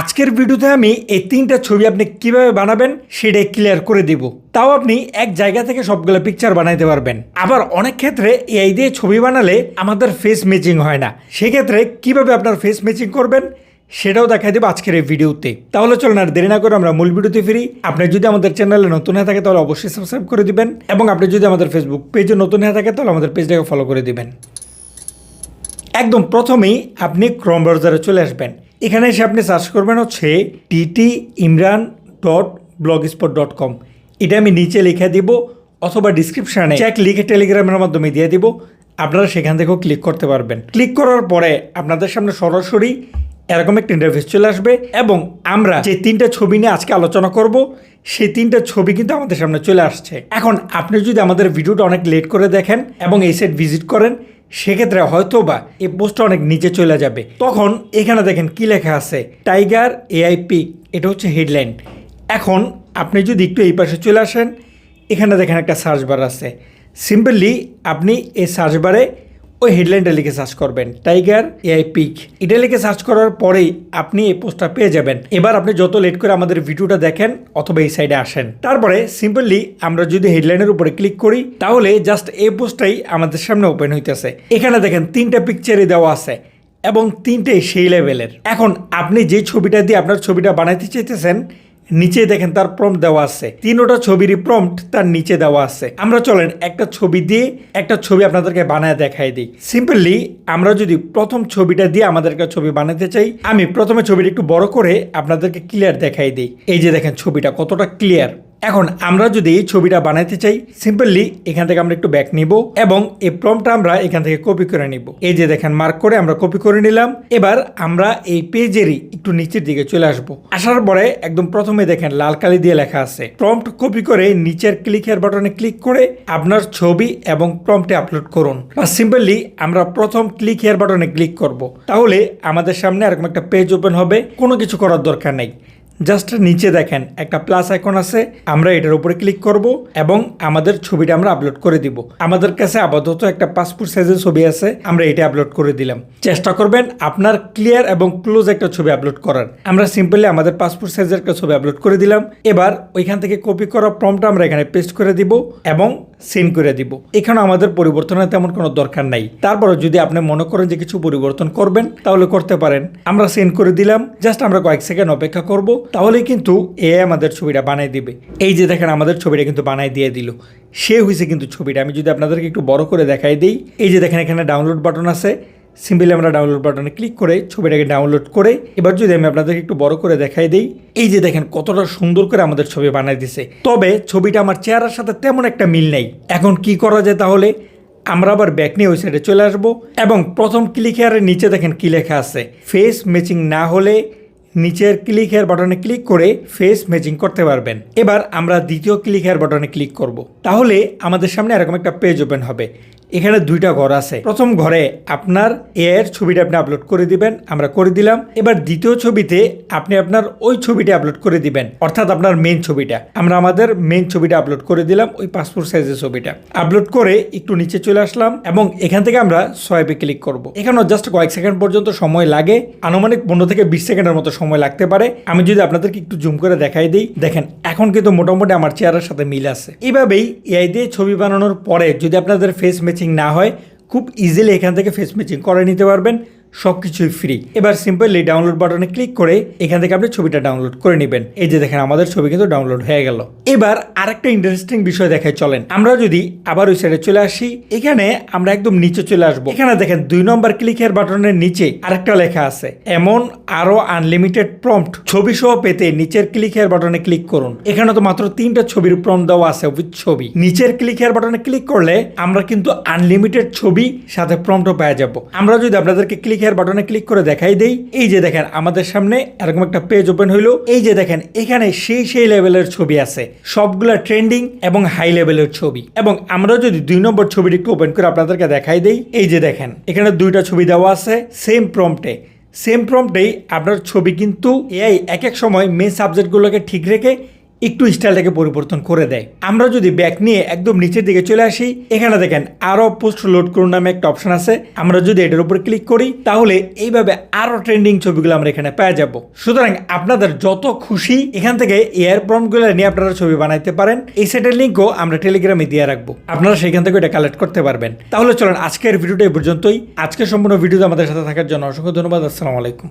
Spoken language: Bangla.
আজকের ভিডিওতে আমি এই তিনটা ছবি আপনি কীভাবে বানাবেন সেটাই ক্লিয়ার করে দিব। তাও আপনি এক জায়গা থেকে সবগুলো পিকচার বানাইতে পারবেন। আবার অনেক ক্ষেত্রে এই দিয়ে ছবি বানালে আমাদের ফেস ম্যাচিং হয় না। সেক্ষেত্রে কীভাবে আপনার ফেস ম্যাচিং করবেন সেটাও দেখাই দেবো আজকের এই ভিডিওতে। তাহলে চলুন আর দেরি না করে আমরা মূল ভিডিওতে ফিরি। আপনি যদি আমাদের চ্যানেলে নতুন হয়ে থাকে তাহলে অবশ্যই সাবস্ক্রাইব করে দিবেন এবং আপনি যদি আমাদের ফেসবুক পেজে নতুন হয়ে থাকে তাহলে আমাদের পেজটাকে ফলো করে দিবেন। একদম প্রথমেই আপনি ক্রম ব্রাউজারে চলে আসবেন। এখানে এসে আপনি সার্চ করবেন হচ্ছে TT Imran dot blog spot dot com এটা আমি নিচে লিখে দিব অথবা ডিসক্রিপশানে চেক লিখে টেলিগ্রামের মাধ্যমে দিয়ে দিব। আপনারা সেখান থেকেও ক্লিক করতে পারবেন। ক্লিক করার পরে আপনাদের সামনে সরাসরি এরকম একটা ইন্টারফেস চলে আসবে এবং আমরা যে তিনটা ছবি নিয়ে আজকে আলোচনা করব, সেই তিনটা ছবি কিন্তু আমাদের সামনে চলে আসছে। এখন আপনি যদি আমাদের ভিডিওটা অনেক লেট করে দেখেন এবং এই সাইট ভিজিট করেন সেক্ষেত্রে হয়তো বা এই পোস্টটা অনেক নিচে চলে যাবে। তখন এখানে দেখেন কি লেখা আছে? টাইগার এআইপি এটা হচ্ছে হেডলাইন এখন আপনি যদি একটু এই পাশে চলে আসেন, এখানে দেখেন একটা সার্চ বার আছে। সিম্পলি আপনি এই সার্চ বারে ওই হেডলাইনটা লিখে সার্চ করবেন। টাইগার এআই পিক এটা লিখে সার্চ করার পরেই আপনি এই পোস্টটা পেয়ে যাবেন। এবার আপনি যত লেট করে আমাদের ভিডিওটা দেখেন, অথবা এই সাইডে আসেন। তারপরে সিম্পলি আমরা যদি হেডলাইনের উপরে ক্লিক করি, তাহলে জাস্ট এই পোস্টটাই আমাদের সামনে ওপেন হইতেছে। এখানে দেখেন তিনটা পিকচারই দেওয়া আছে, এবং তিনটেই সেই লেভেলের এখন আপনি যে ছবিটা দিয়ে আপনার ছবিটা বানাইতে চাইতেছেন নিচে দেখেন তার প্রম্পট দেওয়া আছে। তিনোটা ছবিরই প্রম্পট তার নিচে দেওয়া আছে। আমরা চলেন একটা ছবি দিয়ে একটা ছবি আপনাদেরকে বানায় দেখাই দিই। সিম্পলি আমরা যদি প্রথম ছবিটা দিয়ে আমাদেরকে ছবি বানাতে চাই, আমি প্রথমে ছবিটা একটু বড় করে আপনাদেরকে ক্লিয়ার দেখাই দিই। এই যে দেখেন ছবিটা কতটা ক্লিয়ার এখন আমরা যদি এই ছবিটা বানাইতে চাই সিম্পলি এখান থেকে আমরা একটু ব্যাক নিব এবং এই প্রম্পটা আমরা এখান থেকে কপি করে নিব। এই যে দেখেন মার্ক করে আমরা কপি করে নিলাম। এবার আমরা এই পেজেরই একটু নিচের দিকে চলে আসব। আসার পরে একদম প্রথমে দেখেন, লাল কালি দিয়ে লেখা আছে। প্রম্পট কপি করে নিচের ক্লিকের বাটনে ক্লিক করে আপনার ছবি এবং প্রম্পটে আপলোড করুন। বা সিম্পলি আমরা প্রথম ক্লিক হেয়ার বাটনে ক্লিক করব। তাহলে আমাদের সামনে এরকম একটা পেজ ওপেন হবে। কোনো কিছু করার দরকার নেই। জাস্ট নিচে দেখেন, একটা প্লাস আইকন আছে, আমরা এটার উপরে ক্লিক করব এবং আমাদের ছবিটা আমরা আপলোড করে দিব। আমাদের কাছে আপাতত একটা পাসপোর্ট সাইজের ছবি আছে, আমরা এটা আপলোড করে দিলাম। চেষ্টা করবেন আপনার ক্লিয়ার এবং ক্লোজ একটা ছবি আপলোড করার। আমরা সিম্পলি আমাদের পাসপোর্ট সাইজের একটা ছবি আপলোড করে দিলাম। এবার ওইখান থেকে কপি করা প্রমটা আমরা এখানে পেস্ট করে দিব এবং সেন্ড করে দিব। এখানে আমাদের পরিবর্তনের তেমন কোনো দরকার নাই। তারপরে যদি আপনি মনে করেন যে কিছু পরিবর্তন করবেন, তাহলে করতে পারেন। আমরা সেন্ড করে দিলাম, জাস্ট আমরা কয়েক সেকেন্ড অপেক্ষা করব, তাহলেই কিন্তু এ আমাদের ছবিটা বানিয়ে দিবে। এই যে দেখেন, আমাদের ছবিটা কিন্তু বানায় দিয়ে দিল। সে হয়েছে কিন্তু ছবিটা। আমি যদি আপনাদেরকে একটু বড় করে দেখাই দিই, এই যে দেখেন, এখানে ডাউনলোড বাটন আছে। সিম্পলি আমরা ডাউনলোড বাটনে ক্লিক করে ছবিটাকে ডাউনলোড করে, এবার যদি আমি আপনাদেরকে একটু বড় করে দেখাই দিই, এই যে দেখেন কতটা সুন্দর করে আমাদের ছবি বানাই দিছে। তবে ছবিটা আমার চেহারার সাথে তেমন একটা মিল নেই। এখন কি করা যায় তাহলে? আমরা আবার ব্যাক নিয়ে ওই সাইডে চলে আসব এবং প্রথম ক্লিক হেয়ারের নিচে দেখেন কি লেখা আছে। ফেস ম্যাচিং না হলে নিচের ক্লিক হেয়ার বাটনে ক্লিক করে ফেস ম্যাচিং করতে পারবেন। এবার আমরা দ্বিতীয় ক্লিক হেয়ার বাটনে ক্লিক করব। তাহলে আমাদের সামনে এরকম একটা পেজ ওপেন হবে। এখানে দুইটা ঘর আছে। প্রথম ঘরে আপনার এর ছবিটা আপনি আপলোড করে দিবেন, আমরা করে দিলাম। এবার দ্বিতীয় ছবিতে আপনি আপনার ওই ছবিটা আপলোড করে দিবেন, অর্থাৎ আপনার মেন ছবিটা। আমরা আমাদের মেন ছবিটা আপলোড করে দিলাম, ওই পাসপোর্ট সাইজের ছবিটা। আপলোড করে একটু নিচে চলে আসলাম এবং এখান থেকে আমরা সোয়াইপে ক্লিক করব। এখানেও জাস্ট কয়েক সেকেন্ড পর্যন্ত সময় লাগে, আনুমানিক পনেরো থেকে বিশ সেকেন্ডের মতো সময় লাগতে পারে। আমি যদি আপনাদেরকে একটু জুম করে দেখাই দিই, দেখেন, এখন কিন্তু মোটামুটি আমার চেহারার সাথে মিল আছে। এইভাবেই এআই দিয়ে ছবি বানানোর পরে যদি আপনাদের ফেস ম্যাচিং না হয় খুব ইজিলি এখান থেকে ফেস ম্যাচিং করে নিতে পারবেন। সব কিছুই ফ্রি এবার সিম্পলি ডাউনলোড বাটনে ক্লিক করে এখান থেকে আপনি ছবিটা ডাউনলোড করে নেবেন। এই যে দেখেন, আমাদের ছবি কিন্তু ডাউনলোড হয়ে গেল। এবার আরেকটা ইন্টারেস্টিং বিষয় দেখায় চলেন। আমরা যদি আবার ওই সাইডে চলে আসি, এখানে আমরা একদম নিচে চলে আসব। এখানে দেখেন, দুই নম্বর ক্লিকের বাটনের নিচে আরেকটা লেখা আছে। এমন আরও আনলিমিটেড প্রম্পট ছবি সহ পেতে নিচের ক্লিক হেয়ার বাটনে ক্লিক করুন। এখানে তো মাত্র তিনটা ছবির প্রম্পট দেওয়া আছে উইথ ছবি। নিচের ক্লিক হেয়ার বাটনে ক্লিক করলে আমরা কিন্তু আনলিমিটেড ছবি সাথে প্রম্পটও পেয়ে যাব। আমরা যদি আপনাদেরকে ক্লিক হেয়ার বাটনে ক্লিক করে দেখাই দেই। এই যে দেখেন, আমাদের সামনে এরকম একটা পেজ ওপেন হইল। এই যে দেখেন, এখানে সেই সেই লেভেলের ছবি আছে। সবগুলা ট্রেন্ডিং এবং হাই লেভেলের ছবি। এবং আমরা যদি দুই নম্বর ছবিটি একটু ওপেন করে আপনাদেরকে দেখাই দেই। এই যে দেখেন, এখানে দুইটা ছবি দেওয়া আছে সেম প্রম্পটে সেম প্রম্পটেই আপনার ছবি কিন্তু এআই এক এক সময় মেন সাবজেক্টগুলোকে ঠিক রেখে একটু স্টাইলটাকে পরিবর্তন করে দেয়। আমরা যদি ব্যাক নিয়ে একদম নিচের দিকে চলে আসি, এখানে দেখেন আরও পোস্ট লোড করুন নামে একটা অপশন আছে। আমরা যদি এটার উপর ক্লিক করি, তাহলে এইভাবে আরও ট্রেন্ডিং ছবিগুলো আমরা এখানে পেয়ে যাব। সুতরাং আপনাদের যত খুশি, এখান থেকে এয়ার প্রমগুলো নিয়ে আপনারা ছবি বানাইতে পারেন। এই সেটের লিঙ্কও আমরা টেলিগ্রামে দিয়ে রাখব। আপনারা সেখান থেকে এটা কালেক্ট করতে পারবেন। তাহলে চলেন, আজকের ভিডিওটা এই পর্যন্তই। আজকের সম্পূর্ণ ভিডিওতে আমাদের সাথে থাকার জন্য অসংখ্য ধন্যবাদ। আসসালামু আলাইকুম।